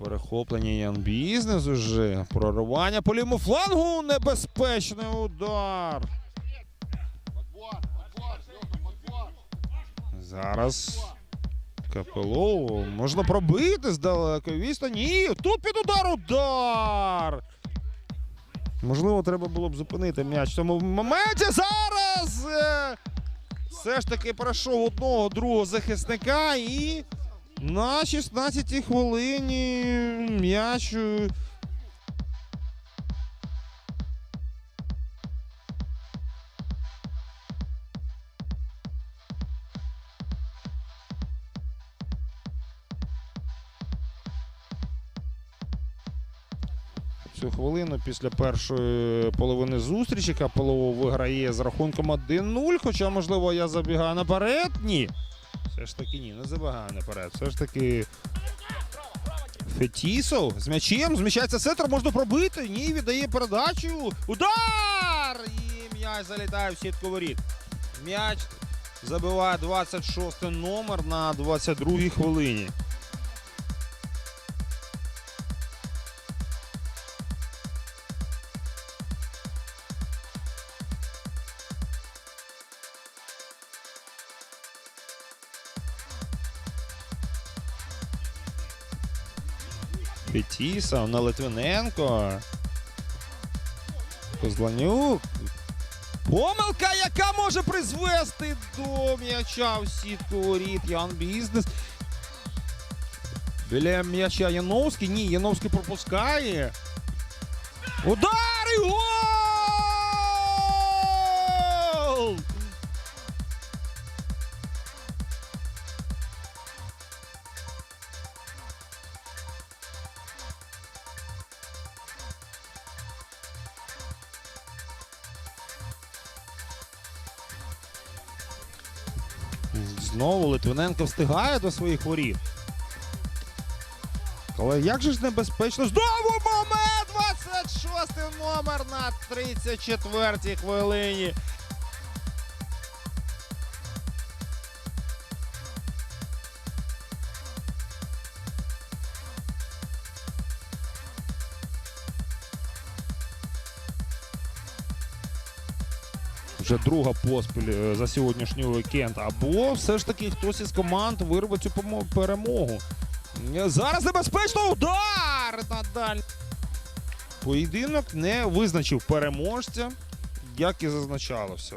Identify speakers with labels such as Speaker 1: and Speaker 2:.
Speaker 1: На перехопленні Ян Бізнес уже. Проривання по лівому флангу. Небезпечний удар. Зараз Капелову можна пробити з далекої відстані. Ні, тут під удар удар. Можливо, треба було б зупинити м'яч в цьому моменті. Зараз е, все ж таки пройшов одного другого захисника і на 16-й хвилині м'яч. е, Цю хвилину після першої половини зустрічі Капелово виграє з рахунком 1-0. Хоча, можливо, я забігаю наперед. Ні. Все ж таки ні, не забагає наперед. Все ж таки. Фетісов з м'ячем. Зміщається сетр, можна пробити. Ні, віддає передачу. Удар! І м'яч залітає в сітку воріт. М'яч забиває 26 номер на 22-й хвилині. Фетісов на Литвиненко. Козланюк. Помилка, яка може призвести до м'яча в сітку воріт. Ян Бізнес. Біля м'яча Яновський. Ні, Яновський пропускає. Удар і гол! Знову Литвиненко встигає до своїх воріт. Але як же ж небезпечно? Знову момент! 26 номер на 34-й хвилині. Вже друга поспіль е, за сьогоднішній вікенд. Або все ж таки хтось із команд вирве цю перемогу. Е, Зараз небезпечно удар! Надаль. Поєдинок не визначив переможця, як і зазначалося.